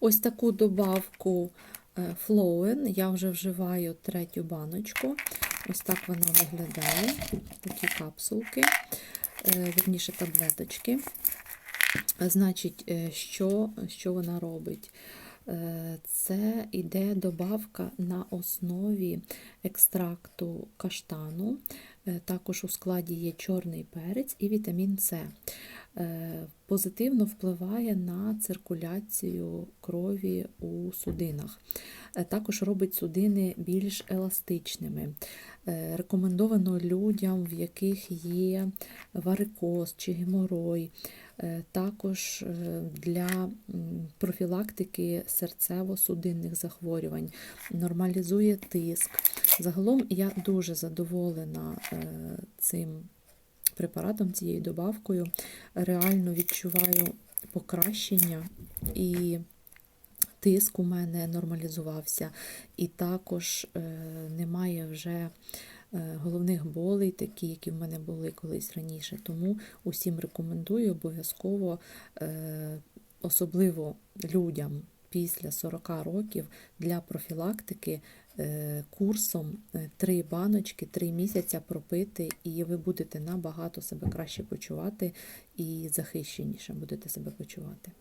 Ось таку добавку е, Flowen я вже вживаю третю баночку. Ось так вона виглядає. Такі капсулки, е, вірніше таблеточки. Значить, е, що, що вона робить? Це йде добавка на основі екстракту каштану. Також у складі є чорний перець і вітамін С. Е, Позитивно впливає на циркуляцію крові у судинах. Е, Також робить судини більш еластичними. Е, Рекомендовано людям, в яких є варикоз чи геморой, також для профілактики серцево-судинних захворювань, нормалізує тиск. Загалом я дуже задоволена цим препаратом, цією добавкою. Реально відчуваю покращення і тиск у мене нормалізувався, і також е, немає вже е, головних болей, такі, які в мене були колись раніше. Тому усім рекомендую обов'язково, е, особливо людям після 40 років для профілактики е, курсом е, три баночки, три місяця пропити, і ви будете набагато себе краще почувати і захищеніше будете себе почувати.